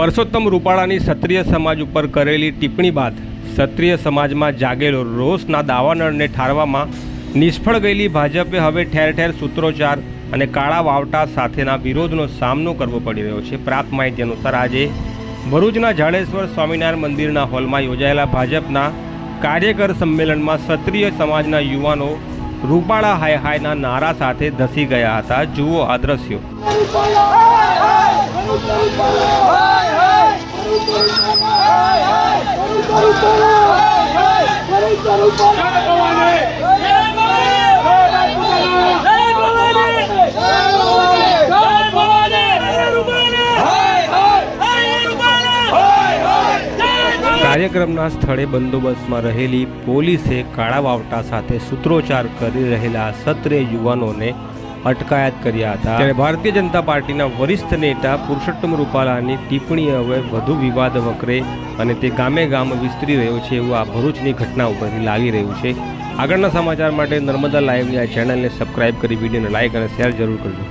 પરસોત્તમ રૂપાળાની ક્ષત્રિય સમાજ ઉપર કરેલી ટિપ્પણી બાદ ક્ષત્રિય સમાજમાં જાગેલો રોષના દાવાનળને ઠારવામાં નિષ્ફળ ગયેલી ભાજપે હવે ઠેર ઠેર સૂત્રોચ્ચાર અને કાળા વાવટા સાથેના વિરોધનો સામનો કરવો પડી રહ્યો છે. પ્રાપ્ત માહિતી અનુસાર આજે ભરૂચના જાડેશ્વર સ્વામિનારાયણ મંદિરના હોલમાં યોજાયેલા ભાજપના કાર્યકર સંમેલનમાં ક્ષત્રિય સમાજના યુવાનો રૂપાળા હાય હાયના નારા સાથે ધસી ગયા હતા. જુઓ આ દ્રશ્યો. કાર્યક્રમના સ્થળે બંદોબસ્તમાં રહેલી પોલીસે કાળા વાવટા સાથે સૂત્રોચ્ચાર કરી રહેલા સત્રે યુવાનોને અટકાયત કર્યા હતા. ત્યારે ભારતીય જનતા પાર્ટીના વરિષ્ઠ નેતા પુરુષોત્તમ રૂપાલાની ટિપ્પણી હવે વધુ વિવાદ વકરે અને તે ગામે ગામ વિસ્તરી રહ્યો છે એવું આ ભરૂચની ઘટના ઉપરથી લાગી રહ્યું છે. આગળના સમાચાર માટે નર્મદા લાઈવની આ ચેનલને સબસ્ક્રાઇબ કરી, વિડીયોને લાઇક અને શેર જરૂર કરજો.